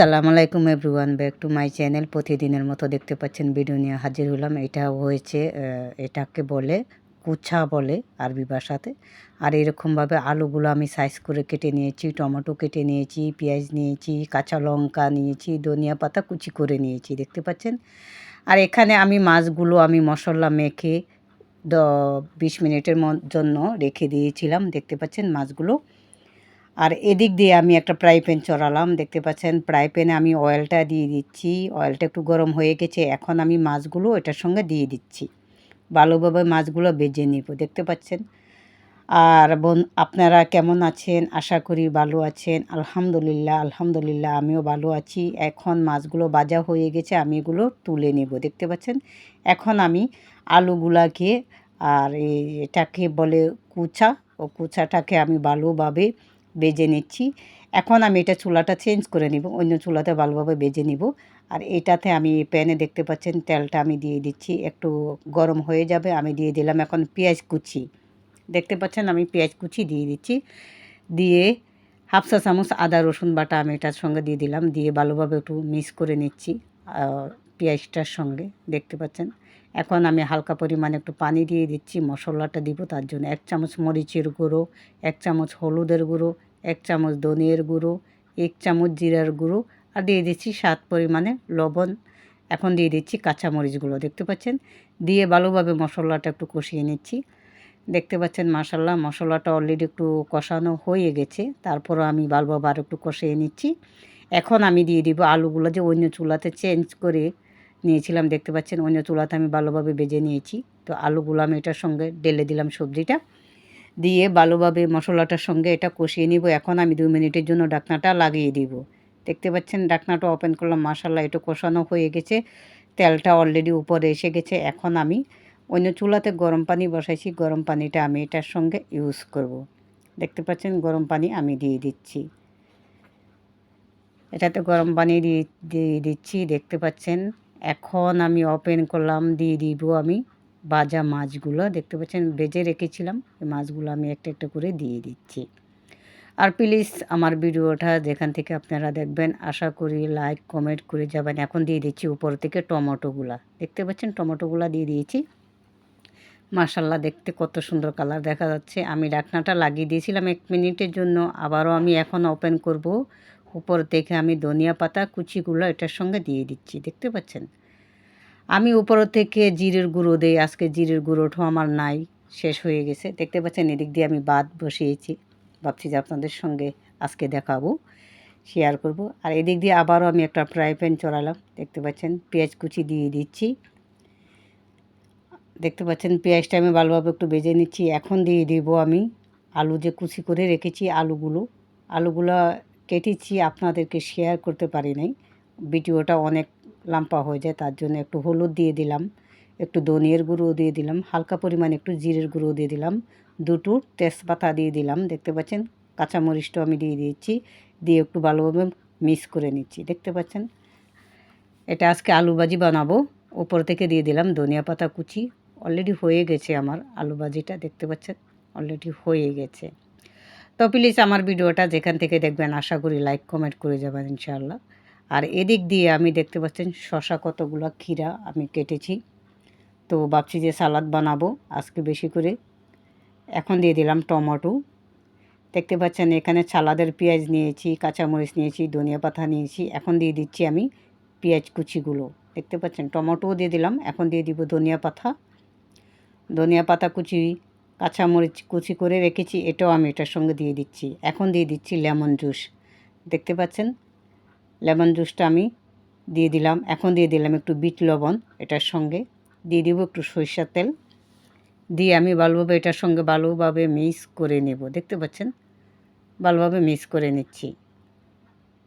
আসসালামু আলাইকুম everyone, back to my channel প্রতিদিনের মতো দেখতে পাচ্ছেন ভিডিও নিয়ে হাজির হলাম। এটা হয়েছে এটাকে বলে কুছা বলে আরবি ভাষাতে। আর এরকমভাবে আলুগুলো আমি সাইজ করে কেটে নিয়েছি, টমেটো কেটে নিয়েছি, পেঁয়াজ নিয়েছি, কাঁচা লঙ্কা নিয়েছি, ধনিয়া পাতা কুচি করে নিয়েছি, দেখতে পাচ্ছেন? আর এখানে আমি মাছগুলো আমি মশলা মেখে দ, বিশ মিনিটের জন্য রেখে দিয়েছিলাম, দেখতে পাচ্ছেন মাছগুলো। আর এদিক দিয়ে আমি একটা ফ্রাই প্যান চড়ালাম, দেখতে পাচ্ছেন? ফ্রাই প্যানে আমি অয়েলটা দিয়ে দিচ্ছি। অয়েলটা একটু গরম হয়ে গেছে, এখন আমি মাছগুলো এটার সঙ্গে দিয়ে দিচ্ছি। ভালোভাবে মাছগুলো বেজে নিব, দেখতে পাচ্ছেন? আর বোন, আপনারা কেমন আছেন? আশা করি ভালো আছেন। আলহামদুলিল্লাহ আলহামদুলিল্লাহ, আমিও ভালো আছি। এখন মাছগুলো বাজা হয়ে গেছে, আমি এগুলো তুলে নেব, দেখতে পাচ্ছেন? এখন আমি আলুগুলাকে আর এটাকে বলে কুচা, ও কুচাটাকে আমি ভালোভাবে বেজে নিচ্ছি। এখন আমি এটা চুলাটা চেঞ্জ করে নিব, অন্য চুলাতে ভালোভাবে বেজে নিব। আর এটাতে আমি প্যানে দেখতে পাচ্ছেন তেলটা আমি দিয়ে দিচ্ছি, একটু গরম হয়ে যাবে, আমি দিয়ে দিলাম এখন পেঁয়াজ কুচি। দেখতে পাচ্ছেন আমি পেঁয়াজ কুচি দিয়ে দিচ্ছি। দিয়ে হাফ চা চামচ আদা, রসুন বাটা আমি এটার সঙ্গে দিয়ে দিলাম, দিয়ে ভালোভাবে একটু মিক্স করে নিচ্ছি পেঁয়াজটার সঙ্গে। দেখতে পাচ্ছেন? এখন আমি হালকা পরিমাণে একটু পানি দিয়ে দিচ্ছি, মশলাটা দিব তার জন্য এক চামচ মরিচের গুঁড়ো, এক চামচ হলুদের গুঁড়ো, এক চামচ ধনিয়ার গুঁড়ো, এক চামচ জিরার গুঁড়ো আর দিয়ে দিচ্ছি স্বাদ পরিমাণে লবণ। এখন দিয়ে দিচ্ছি কাঁচামরিচগুলো দেখতে পাচ্ছেন? দিয়ে ভালোভাবে মশলাটা একটু কষিয়ে নিচ্ছি। দেখতে পাচ্ছেন মাসাল্লাহ মশলাটা অলরেডি একটু কষানো হয়ে গেছে, তারপরও আমি ভালোভাবে আর একটু কষিয়ে নিচ্ছি। এখন আমি দিয়ে দিব আলুগুলো যে অন্য চুলাতে চেঞ্জ করে নিয়েছিলাম, দেখতে পাচ্ছেন অন্য চুলাতে আমি ভালোভাবে বেজে নিয়েছি। তো আলুগুলো আমি এটার সঙ্গে ঢেলে দিলাম সবজিটা। দিয়ে ভালোভাবে মশলাটার সঙ্গে এটা কষিয়ে নিব। এখন আমি দু মিনিটের জন্য ডাকনাটা লাগিয়ে দিব। দেখতে পাচ্ছেন ডাকনাটা ওপেন করলাম মাসাল্লাহ একটু কষানো হয়ে গেছে। তেলটা অলরেডি উপরে এসে গেছে। এখন আমি অন্য চুলাতে গরম পানি বসাইছি। গরম পানিটা আমি এটার সঙ্গে ইউজ করব। দেখতে পাচ্ছেন গরম পানি আমি দিয়ে দিচ্ছি। এটাতে গরম পানি দিয়ে দিচ্ছি। দেখতে পাচ্ছেন এখন আমি ওপেন করলাম, দিয়ে দিব আমি ভাজা মাছগুলো। দেখতে পাচ্ছেন বেজে রেখেছিলাম, এই মাছগুলো আমি একটা একটা করে দিয়ে দিচ্ছি। আর প্লিজ আমার ভিডিওটা যেখান থেকে আপনারা দেখবেন, আশা করি লাইক কমেন্ট করে যাবেন। এখন দিয়ে দিচ্ছি উপর থেকে টমেটোগুলা। দেখতে পাচ্ছেন, টমেটোগুলা দিয়ে দিয়েছি। মাশাল্লাহ দেখতে কত সুন্দর কালার দেখা যাচ্ছে। আমি ডাকনাটা লাগিয়ে দিয়েছিলাম এক মিনিটের জন্য, আবারও আমি এখন ওপেন করব। উপর থেকে আমি ধনিয়া পাতা, কুচিগুলো এটার সঙ্গে দিয়ে দিচ্ছি, দেখতে পাচ্ছেন? আমি উপর থেকে জিরের গুঁড়ো দিই, আজকে জিরের গুঁড়োটাও আমার নাই, শেষ হয়ে গেছে, দেখতে পাচ্ছেন? এদিক দিয়ে আমি বাদ বসিয়েছি, ভাবছি যে আপনাদের সঙ্গে আজকে দেখাবো শেয়ার করব। আর এদিক দিয়ে আবারও আমি একটা ফ্রাই প্যান চড়ালাম, দেখতে পাচ্ছেন? পেঁয়াজ কুচি দিয়ে দিচ্ছি। দেখতে পাচ্ছেন? পেঁয়াজটা আমি ভালোভাবে একটু বেজে নিচ্ছি। এখন দিয়ে দিব আমি আলু যে কুচি করে রেখেছি আলুগুলো। আলুগুলো কেটেছি, আপনাদেরকে শেয়ার করতে পারি নাই। ভিডিওটা অনেক লাম্পা হয়ে যায়, তার জন্য একটু হলুদ দিয়ে দিলাম, একটু ধনিয়ার গুঁড়ো দিয়ে দিলাম, হালকা পরিমাণে একটু জিরের গুঁড়ো দিয়ে দিলাম, দুটো তেজপাতা দিয়ে দিলাম, দেখতে পাচ্ছেন? কাঁচামরিচটাও আমি দিয়ে দিয়েছি, দিয়ে একটু ভালোভাবে মিক্স করে নিচ্ছি, দেখতে পাচ্ছেন? এটা আজকে আলু ভাজি বানাবো ওপর থেকে দিয়ে দিলাম ধনিয়া পাতা কুচি অলরেডি হয়ে গেছে আমার আলু ভাজিটা, দেখতে পাচ্ছেন? অলরেডি হয়ে গেছে। তো প্লিজ আমার ভিডিওটা যেখান থেকে দেখবেন, আশা করি লাইক কমেন্ট করে যাবেন ইনশাআল্লাহ। আর এদিক দিয়ে আমি দেখতে পাচ্ছেন শশা কতগুলো ক্ষীরা আমি কেটেছি। তো ভাবছি যে সালাদ বানাবো আজকে বেশি করে। এখন দিয়ে দিলাম টমেটো। দেখতে পাচ্ছেন এখানে সালাদের পেঁয়াজ নিয়েছি, কাঁচামরিচ নিয়েছি, ধনিয়া পাতা নিয়েছি। এখন দিয়ে দিচ্ছি আমি পেঁয়াজ কুচিগুলো। দেখতে পাচ্ছেন টমেটোও দিয়ে দিলাম, এখন দিয়ে দিব ধনিয়া পাতা। ধনিয়া পাতা কুচি কাঁচামরিচ কুচি করে রেখেছি, এটাও আমি এটার সঙ্গে দিয়ে দিচ্ছি। এখন দিয়ে দিচ্ছি লেমন জুস। দেখতে পাচ্ছেন? লেমন জুসটা আমি দিয়ে দিলাম। এখন দিয়ে দিলাম একটু বিট লবণ এটার সঙ্গে। দিয়ে দিব একটু সরিষার তেল। দিয়ে আমি ভালোভাবে এটার সঙ্গে ভালোভাবে মিক্স করে নেব। দেখতে পাচ্ছেন? ভালোভাবে মিক্স করে নিচ্ছি।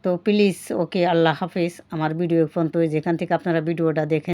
তো প্লিজ, ওকে আল্লাহ হাফেজ। আমার ভিডিও ফোন তো যেখান থেকে আপনারা ভিডিওটা দেখেন